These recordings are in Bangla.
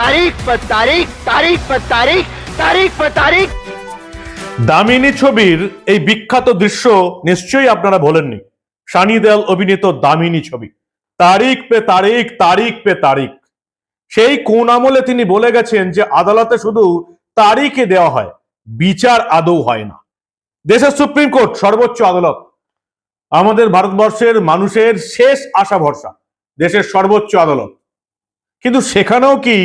তারিখ পর তারিখ তারিখ পর তারিখ তারিখ পর তারিখ। দামিনী ছবির এই বিখ্যাত দৃশ্য নিশ্চয়ই আপনারা বলেননি সানি দেয়াল অভিনীত দামিনী ছবি। তারিখ পে তারিখ তারিখ পে তারিখ। সেই কোন আমলে তিনি বলে গেছেন যে আদালতে শুধু তারিখে দেওয়া হয়, বিচার আদৌ হয় না। দেশের সুপ্রিম কোর্ট সর্বোচ্চ আদালত। আমাদের ভারতবর্ষের মানুষের শেষ আশা ভরসা, দেশের সর্বোচ্চ আদালত। কিন্তু সেখানেও কি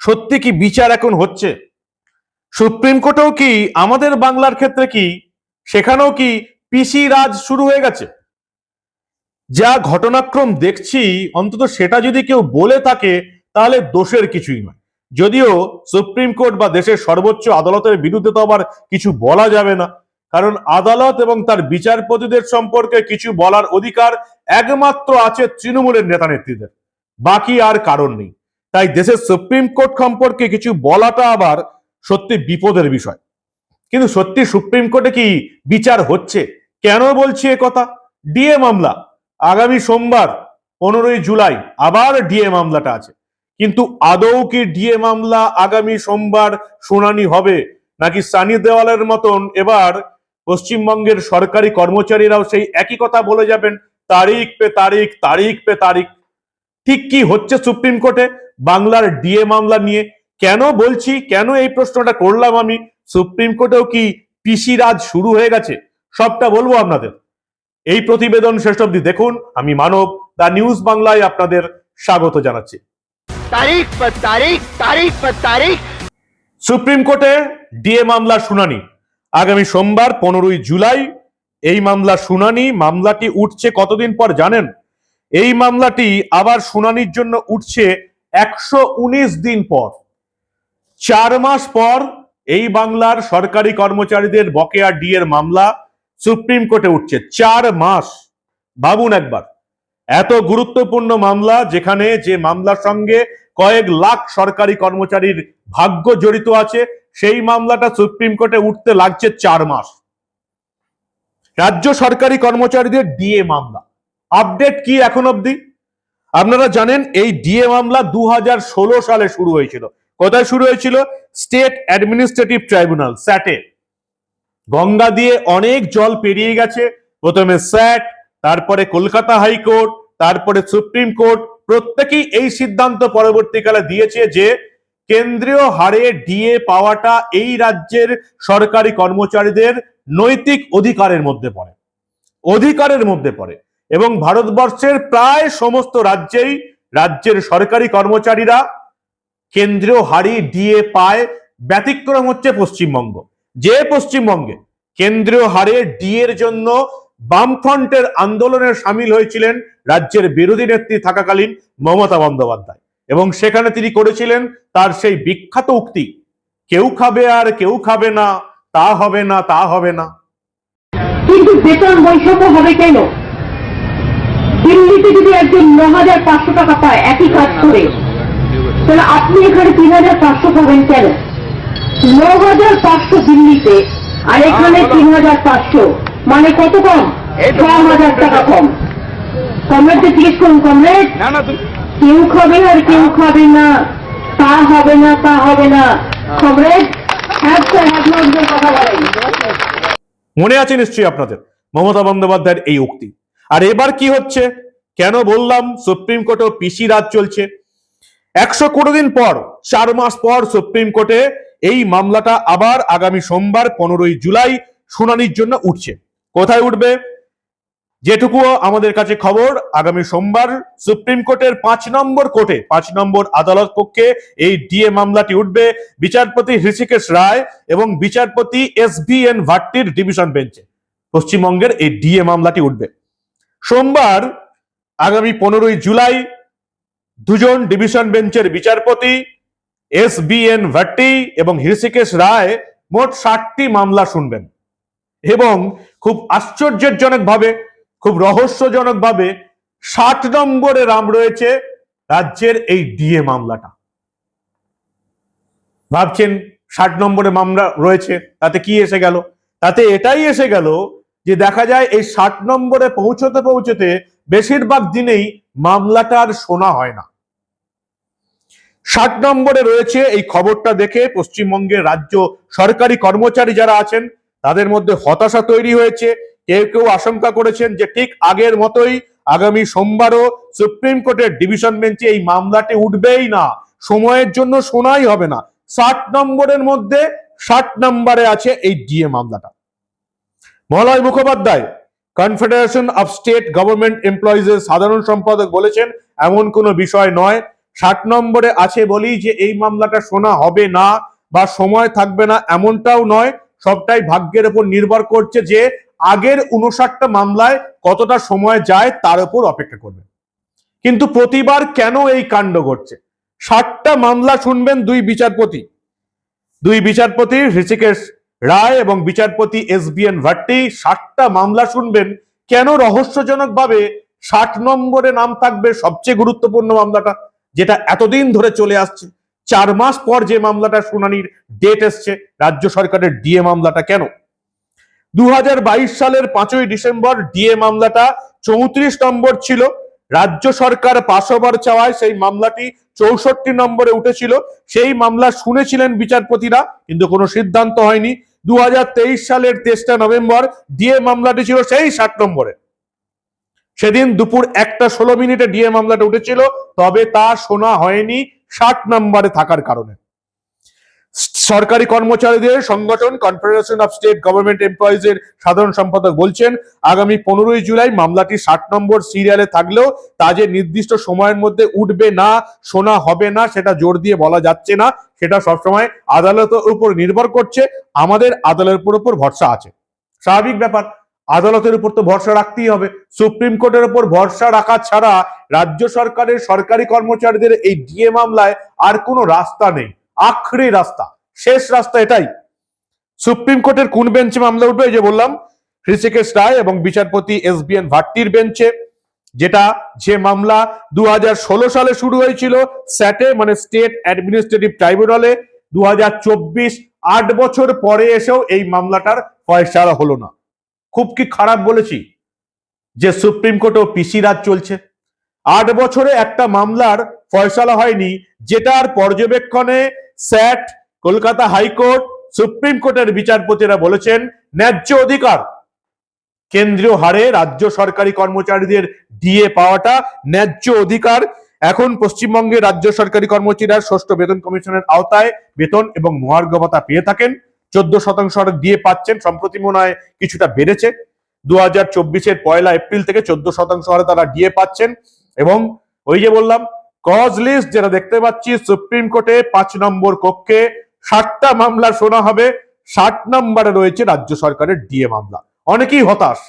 সত্যি কি বিচার এখন হচ্ছে? সুপ্রিম কোর্টেও কি আমাদের বাংলার ক্ষেত্রে কি সেখানেও কি পিসি রাজ শুরু হয়ে গেছে? যা ঘটনাক্রম দেখছি, অন্তত সেটা যদি কেউ বলে থাকে, তাহলে দোষের কিছুই নয়। যদিও সুপ্রিম কোর্ট বা দেশের সর্বোচ্চ আদালতের বিরুদ্ধে তো আবার কিছু বলা যাবে না। কারণ আদালত এবং তার বিচারপতিদের সম্পর্কে কিছু বলার অধিকার একমাত্র আছে তৃণমূলের নেতা নেত্রীদের বাকি আর কারণ নেই। তাই দেশের সুপ্রিম কোর্ট সম্পর্কে কিছু বলাটা আবার সত্যি বিপদের বিষয়। কিন্তু সত্যি সুপ্রিম কোর্টে কি বিচার হচ্ছে? কেন বলছি এ কথা? ডিএ মামলা। আগামী সোমবার, পনেরোই জুলাই, আবার ডিএ মামলাটা আছে। কিন্তু আদৌ কি ডিএ মামলা আগামী সোমবার শুনানি হবে? নাকি সানি দেওয়ালের মতন এবার পশ্চিমবঙ্গের সরকারি কর্মচারীরাও সেই একই কথা বলে যাবেন? তারিখ পে তারিখ তারিখ পে তারিখ। ঠিক কি হচ্ছে সুপ্রিম কোর্টে? বাংলার ডিএ মামলা নিয়ে। কেন বলছি? কেন এই প্রশ্নটা করলাম আমি? সুপ্রিম কোর্টেও কি পিসি রাজ শুরু হয়ে গেছে? সবটা বলব আপনাদের। এই প্রতিবেদন শেষ অব্দি দেখুন। আমি মানব দা নিউজ বাংলায় আপনাদের স্বাগত জানাচ্ছি। তারিখ তারিখ তারিখ তারিখ। সুপ্রিম কোর্টে ডিএ মামলার শুনানি। আগামী সোমবার পনেরোই জুলাই এই মামলা শুনানি। মামলাটি উঠছে কতদিন পর জানেন? এই মামলাটি আবার শুনানির জন্য উঠছে একশো উনিশ দিন পর। চার মাস পর এই বাংলার সরকারি কর্মচারীদের বকেয়া ডিএর মামলা সুপ্রিম কোর্টে উঠছে। চার মাস। ভাবুন একবার। এত গুরুত্বপূর্ণ মামলা যেখানে যে মামলার সঙ্গে কয়েক লাখ সরকারি কর্মচারীর ভাগ্য জড়িত আছে, সেই মামলাটা সুপ্রিম কোর্টে উঠতে লাগছে চার মাস। রাজ্য সরকারি কর্মচারীদের ডিএ মামলা। আপডেট কি এখন অবধি? আপনারা জানেন এই ডিএ মামলা দুহাজার ষোলো সালে শুরু হয়েছিল। কোথায় শুরু হয়েছিল? স্টেট অ্যাডমিনিস্ট্রেটিভ ট্রাইব্যুনাল স্যাটে গঙ্গা দিয়ে অনেক জল পেরিয়ে গেছে। প্রথমে স্যাট তারপরে কলকাতা হাইকোর্ট, তারপরে সুপ্রিম কোর্ট, প্রত্যেকেই এই সিদ্ধান্ত পরবর্তীকালে দিয়েছে যে কেন্দ্রীয় হারে ডিএ পাওয়াটা এই রাজ্যের সরকারি কর্মচারীদের নৈতিক অধিকারের মধ্যে পড়ে। অধিকারের মধ্যে পড়ে। এবং ভারতবর্ষের প্রায় সমস্ত রাজ্যেই রাজ্যের সরকারি কর্মচারীরা কেন্দ্রীয় হারি ডিএ পায়, ব্যতিক্রম হচ্ছে পশ্চিমবঙ্গ। যে পশ্চিমবঙ্গে কেন্দ্রীয় হারে ডিএর জন্য বামফ্রন্টের আন্দোলনে সামিল হয়েছিলেন রাজ্যের বিরোধী নেত্রী থাকাকালীন মমতা বন্দ্যোপাধ্যায়। এবং সেখানে তিনি করেছিলেন তার সেই বিখ্যাত উক্তি, কেউ খাবে আর কেউ খাবে না, তা হবে না, তা হবে না। কিন্তু বেতন বৈষম্য হবে কেন? দিল্লিতে যদি একজন ন হাজার পাঁচশো টাকা পায় একই কাজ করে তাহলে আপনি এখানে তিন হাজার পাঁচশো পাবেন কেন? ন হাজার পাঁচশো দিল্লিতে আর এখানে তিন হাজার পাঁচশো মানে কত কম? ছ হাজার টাকা কম। কমরেডকে জিজ্ঞেস করুন কমরেড। কেউ খাবে আর কেউ খাবে না। তা হবে না তা হবে না। কমরেড হ্যাঁ হ্যাঁ বলেন। মনে আছে নিশ্চয়ই আপনাদের মমতা বন্দ্যোপাধ্যায়ের এই উক্তি? আর এবার কি হচ্ছে? কেন বললাম সুপ্রিম কোর্টেও পিসি রাজ চলছে। একশো কুড়ি দিন পর, চার মাস পর সুপ্রিম কোর্টে এই মামলাটা আবার আগামী সোমবার, পনেরোই জুলাই শুনানির জন্য উঠছে। কোথায় উঠবে? যেটুকু আমাদের কাছে খবর, আগামী সোমবার সুপ্রিম কোর্টের পাঁচ নম্বর কোর্টে, পাঁচ নম্বর আদালত পক্ষে এই ডিএ মামলাটি উঠবে বিচারপতি হৃষিকেশ রায় এবং বিচারপতি এস বি এন ভাট্টির ডিভিশন বেঞ্চে। পশ্চিমবঙ্গের এই ডিএ মামলাটি উঠবে। সোমবার আগামী পনেরোই জুলাই দুজন ডিভিশন বেঞ্চের বিচারপতি, এস বি এন ভাট্টি এবং হৃষিকেশ রায় মোট ষাটটি মামলা শুনবেন। এবং খুব আশ্চর্যজনক ভাবে খুব রহস্যজনক ভাবে ষাট নম্বরে রাম রয়েছে রাজ্যের এই ডিএ মামলাটা। ভাবছেন ষাট নম্বরে মামলা রয়েছে, তাতে কি এসে গেল? তাতে এটাই এসে গেল যে দেখা যায় এই ষাট নম্বরে পৌঁছতে পৌঁছতে বেশিরভাগ দিনেই মামলাটা আর শোনা হয় না। ষাট নম্বরে রয়েছে এই খবরটা দেখে পশ্চিমবঙ্গের রাজ্য সরকারি কর্মচারী যারা আছেন, তাদের মধ্যে হতাশা তৈরি হয়েছে। কেউ কেউ আশঙ্কা করেছেন যে ঠিক আগের মতোই আগামী সোমবারও সুপ্রিম কোর্টের ডিভিশন বেঞ্চে এই মামলাটি উঠবেই না। সময়ের জন্য শোনাই হবে না। ষাট নম্বরের মধ্যে ষাট নম্বরে আছে এই ডিএ মামলাটা। Malay Mukhopadhyay confederation of state government এমপ্লয়িজের সাধারণ সম্পাদক বলেছেন, এমন কোনো বিষয় নয়। ষাট নম্বরে আছে বলেই যে এই মামলাটা শোনা হবে না বা সময় থাকবে না, এমনটাও নয়। সবটাই ভাগ্যের উপর নির্ভর করছে যে আগের উনষাটটা মামলায় কতটা সময় যায় তার উপর অপেক্ষা করবে। কিন্তু প্রতিবার কেন এই কাণ্ড ঘটছে? ষাটটা মামলা শুনবেন দুই বিচারপতি। দুই বিচারপতি ঋষিকেশ রায় এবং বিচারপতি এস বি এন ভাট্টি ষাটটা মামলা শুনবেন। কেন রহস্যজনক ভাবে ষাট নম্বরে নাম থাকবে সবচেয়ে গুরুত্বপূর্ণ মামলাটা, যেটা এতদিন ধরে চলে আসছে। চার মাস পর যে মামলাটা শুনানির ডেট এসছে, রাজ্য সরকারের ডিএ মামলাটা কেন? দু হাজার বাইশ সালের পাঁচই ডিসেম্বর ডিএ মামলাটা চৌত্রিশ নম্বর ছিল। রাজ্য সরকার পাশবার চাওয়ায় সেই মামলাটি চৌষট্টি নম্বরে উঠেছিল। সেই মামলা শুনেছিলেন বিচারপতিরা, কিন্তু কোনো সিদ্ধান্ত হয়নি। দু হাজার তেইশ সালের তেইশটা নভেম্বর ডিএ মামলাটি ছিল সেই ষাট নম্বরে। সেদিন দুপুর একটা ষোলো মিনিটে ডিএ মামলাটা উঠেছিল, তবে তা শোনা হয়নি ষাট নম্বরে থাকার কারণে। সরকারি কর্মচারীদের সংগঠন confederation of state government employees এর সাধারণ সম্পাদক বলছেন, আগামী পনেরোই জুলাই মামলাটি ষাট নম্বর সিরিয়ালে থাকলেও তা যে নির্দিষ্ট সময়ের মধ্যে উঠবে না, শোনা হবে না, সেটা জোর দিয়ে বলা যাচ্ছে না, সেটা সবসময় আদালতের উপর নির্ভর করছে, আমাদের আদালতের উপর ভরসা আছে। স্বাভাবিক ব্যাপার, আদালতের উপর তো ভরসা রাখতেই হবে, সুপ্রিম কোর্টের উপর ভরসা রাখা ছাড়া রাজ্য সরকারের সরকারি কর্মচারীদের এই ডিএ মামলায় আর কোনো রাস্তা নেই। আখরি রাস্তা, শেষ রাস্তা এটাই। সুপ্রিম কোর্টের কোন বেঞ্চে মামলা উঠবে? যে বললাম, হৃষিকেশ রায় এবং বিচারপতি এস বি এন ভাট্টির বেঞ্চে, যেটা যে মামলা দুহাজার ষোলো সালে শুরু হয়েছিল, স্যাটে মানে স্টেট অ্যাডমিনিস্ট্রেটিভ ট্রাইব্যুনালে দু আট বছর পরে এসেও এই মামলাটার ফয়সালা হলো না। খুব কি খারাপ বলেছি? যে সুপ্রিম কোর্টেও পিসি রাজ চলছে। আট বছরে একটা মামলার ফয়সালা হয়নি, যেটার পর্যবেক্ষণে স্যাট কলকাতা হাইকোর্ট, সুপ্রিম কোর্টের বিচারপতিরা বলেছেন, ন্যায্য অধিকার, কেন্দ্রীয় হারে রাজ্য সরকারি কর্মচারীদের ডিএ পাওয়াটা ন্যায্য অধিকার। এখন পশ্চিমবঙ্গের রাজ্য সরকারি কর্মচারীরা ষষ্ঠ বেতন কমিশনের আওতায় বেতন এবং মহার্ঘ ভাতা পেয়ে থাকেন। চোদ্দ শতাংশ দিয়ে পাচ্ছেন, সম্প্রতি মনে হয় কিছুটা বেড়েছে। দু হাজার চব্বিশের পয়লা এপ্রিল থেকে চোদ্দ শতাংশ হারে তারা ডিএ পাচ্ছেন। এবং ওই যে বললাম কজ লিস্ট যেটা দেখতে পাচ্ছি সুপ্রিম কোর্টে পাঁচ নম্বর কক্ষে ষাটটা মামলা শোনা হবে। ষাট নম্বরে রয়েছে রাজ্য সরকারের ডিএ মামলা। অনেকেই হতাশ।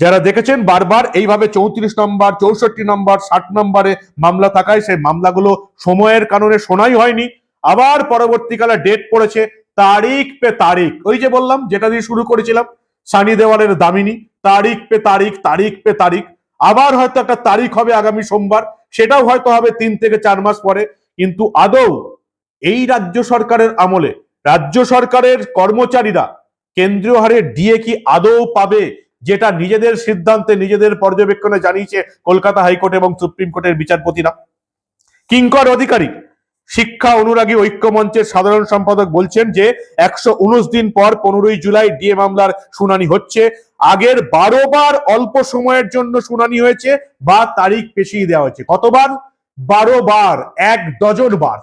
যারা দেখেছেন বারবার এইভাবে চৌত্রিশ নম্বর, চৌষট্টি নম্বর, ষাট নম্বরে মামলা থাকায় সেই মামলাগুলো সময়ের কারণে শোনাই হয়নি। আবার পরবর্তীকালে ডেট পড়েছে তারিখ পে তারিখ। ওই যে বললাম, যেটা দিয়ে শুরু করেছিলাম, সানি দেওয়ালের দামিনী, তারিখ পে তারিখ তারিখ পে তারিখ। আবার হয়তো একটা তারিখ হবে আগামী সোমবার। সেটাও হয়তো হবে তিন থেকে চার মাস পরে। কিন্তু আদৌ এই রাজ্য সরকারের আমলে রাজ্য সরকারের কর্মচারীরা কেন্দ্রীয় হারে ডিএ কি আদৌ পাবে, যেটা নিজেদের সিদ্ধান্তে, নিজেদের পর্যবেক্ষণে জানিয়েছে কলকাতা হাইকোর্ট এবং সুপ্রিম কোর্টের বিচারপতিরা? কিঙ্কর অধিকারী শিক্ষা অনুরাগী ঐক্য মঞ্চের সাধারণ সম্পাদক বলছেন যে একশো উনিশ দিন পর পনেরোই জুলাই ডিএ মামলার শুনানি হচ্ছে। আগের বারো বার অল্প সময়ের জন্য শুনানি হয়েছে বা তারিখ পেছিয়ে দেওয়া হয়েছে। কতবার? বারো বার, এক ডজন বার।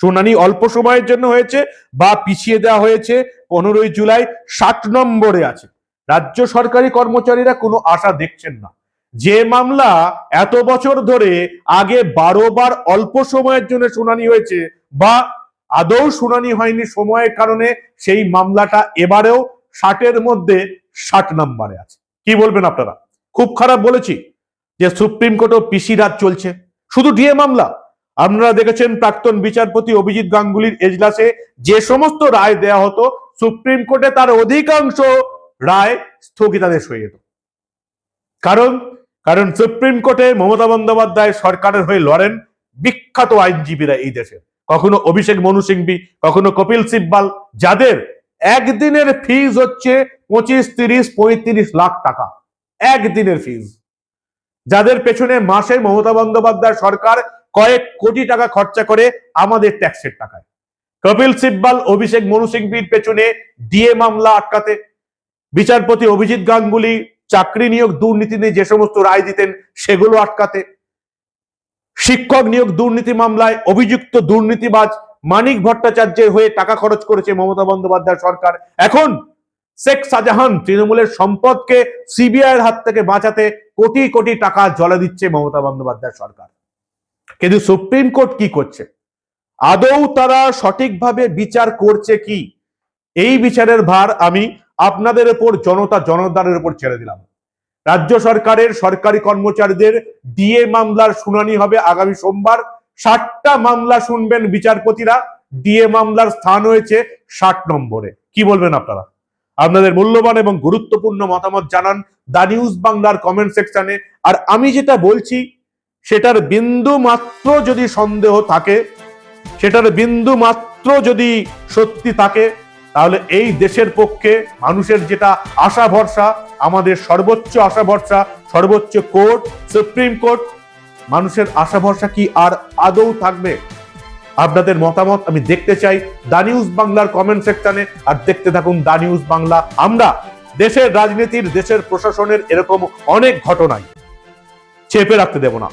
শুনানি অল্প সময়ের জন্য হয়েছে বা পিছিয়ে দেওয়া হয়েছে। পনেরোই জুলাই ষাট নম্বরে আছে। রাজ্য সরকারি কর্মচারীরা কোনো আশা দেখছেন না। যে মামলা এত বছর ধরে আগে বারো বার অল্প সময়ের জন্য শুনানি হয়েছে বা আদৌ শুনানি হয়নি সময়ের কারণে, সেই মামলাটা এবারেও ষাটের মধ্যে ষাট নম্বরে আছে। কি বলবেন আপনারা? খুব খারাপ বলেছি যে সুপ্রিম কোর্টও পিসি রাজ চলছে। শুধু ডিএ মামলা। আপনারা দেখেছেন প্রাক্তন বিচারপতি অভিজিৎ গাঙ্গুলির এজলাসে যে সমস্ত রায় দেয়া হতো, সুপ্রিম কোর্টে তার অধিকাংশ রায় স্থগিতাদেশ হয়ে যেত। কারণ কারণ সুপ্রিম কোর্টে মমতা বন্দ্যোপাধ্যায় সরকারের হয়ে লড়েন বিখ্যাত আইনজীবীরা এই দেশে। কখনো অভিষেক মনু সিংভি, কখনো কপিল সিব্বাল, যাদের একদিনের ফিজ হচ্ছে পঁচিশ, তিরিশ, পঁয়ত্রিশ লাখ টাকা। একদিনের ফিজ যাদের পেছনে মাসে মমতা বন্দ্যোপাধ্যায় সরকার কয়েক কোটি টাকা খরচা করে আমাদের ট্যাক্সের টাকায়। কপিল সিব্বাল, অভিষেক মনু সিংভির পেছনে ডিএ মামলা আটকাতে। বিচারপতি অভিজিৎ গাঙ্গুলি চাকরি নিয়োগ, দুর্নীতি নিয়ে যে সমস্ত রায় দিতেন, সেগুলো আটকাতে। শিক্ষক নিয়োগ, দুর্নীতি মামলায় অভিযুক্ত দুর্নীতিবাজ মানিক ভট্টাচার্যের হয়ে টাকা খরচ করেছে মমতা বন্দ্যোপাধ্যায় সরকার। এখন শেখ শাহজাহান তৃণমূলের সম্পদকে সিবিআই এর হাত থেকে বাঁচাতে কোটি কোটি টাকা জলে দিচ্ছে মমতা বন্দ্যোপাধ্যায় সরকার। কিন্তু সুপ্রিম কোর্ট কি করছে? আদৌ তারা সঠিকভাবে বিচার করছে কি? এই বিচারের ভার আমি আপনাদের উপর জনতা জনতার উপর ছেড়ে দিলাম। রাজ্য সরকারের সরকারি কর্মচারীদের ডিএ মামলার শুনানি হবে আগামী সোমবার। ষাটটা মামলা শুনবেন বিচারপতিরা। ডিএ মামলার স্থান হয়েছে ষাট নম্বরে। কি বলবেন আপনারা? আপনাদের মূল্যবান এবং গুরুত্বপূর্ণ মতামত জানান দা নিউজ বাংলার কমেন্ট সেকশনে। আর আমি যেটা বলছি, সেটার বিন্দু মাত্র যদি সন্দেহ থাকে, সেটার বিন্দু মাত্র যদি সত্যি থাকে তাহলে এই দেশের পক্ষে মানুষের যেটা আশা ভরসা, আমাদের সর্বোচ্চ আশা ভরসা, সর্বোচ্চ কোর্ট, সুপ্রিম কোর্ট, মানুষের আশা ভরসা কি আর আদৌ থাকবে? আপনাদের মতামত আমি দেখতে চাই দা নিউজ বাংলার কমেন্ট সেকশনে আর দেখতে থাকুন দা নিউজ বাংলা। আমরা দেশের রাজনীতির, দেশের প্রশাসনের এরকম অনেক ঘটনায় চেপে রাখতে দেব না।